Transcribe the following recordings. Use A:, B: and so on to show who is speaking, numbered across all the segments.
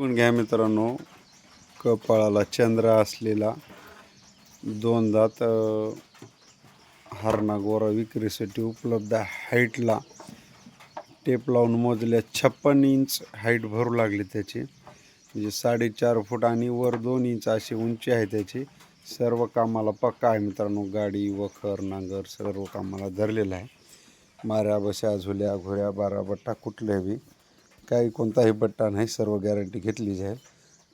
A: बघून घ्या मित्रांनो. कपाळाला चंद्र असलेला दोन दात हरणा गोरा विक्रीसाठी उपलब्ध हाईटला टेप लावून मोजल्या छप्पन इंच हाईट भरू लागली त्याची. म्हणजे साडेचार फूट आणि वर दोन इंच अशी उंची आहे त्याची. सर्व कामाला पक्का आहे मित्रांनो. गाडी वखर नांगर सर्व कामाला धरलेलं आहे. माऱ्या बशा झुल्या घोऱ्या बारा बट्टा कुठल्या बी काही कोणताही बट्टा नाही सर्व गॅरंटी घेतली जाईल.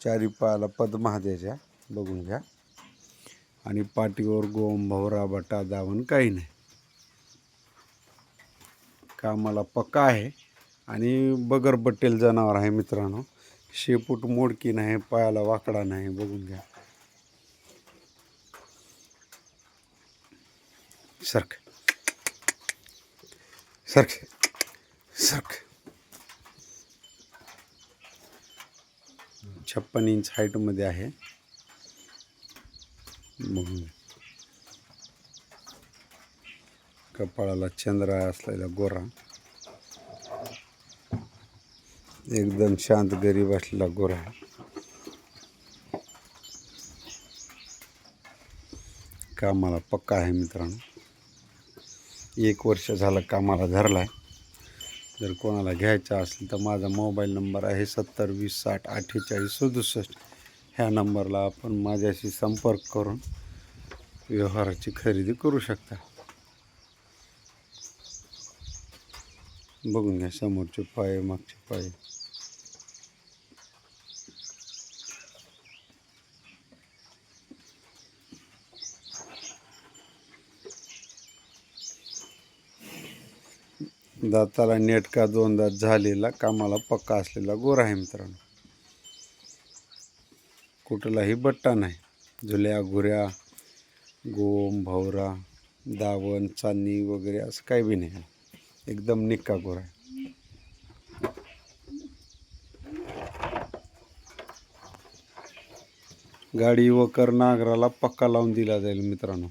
A: चारी पायाला पद्मा द्यायच्या बघून घ्या. आणि पाठीवर गोम भवरा बट्टा दावण काही नाही. कामाला पक्का आहे. आणि बगर बट्टेल जनावर आहे मित्रांनो. शेपूट मोडकी नाही पायाला वाकडा नाही बघून घ्या. सरक. सरक. सरक. छप्पन इंच हाईटमध्ये आहे. मग कपाळाला चंद्र असलेला गोरा. एकदम शांत गरीब असलेला गोरा. कामाला पक्का आहे मित्रांनो. एक वर्ष झालं कामाला धरला आहे जर कोणाला घ्यायचा असेल तर माझा मोबाईल नंबर आहे सत्तर वीस साठ अठ्ठेचाळीस सदुसष्ट. ह्या नंबरला आपण माझ्याशी संपर्क करून व्यवहाराची खरेदी करू शकता. बघून घ्या समोरचे पाय मागचे पाय. दाताला नेटका दोन दात झालेला कामाला पक्का असलेला गोरा आहे मित्रांनो. कुठलाही बट्टा नाही. झुल्या घुऱ्या गोम भवरा दावण चांदणी वगैरे असं काही बी नाही. एकदम निक्का गोरा आहे. गाडी वकर नागराला पक्का लावून दिला जाईल मित्रांनो.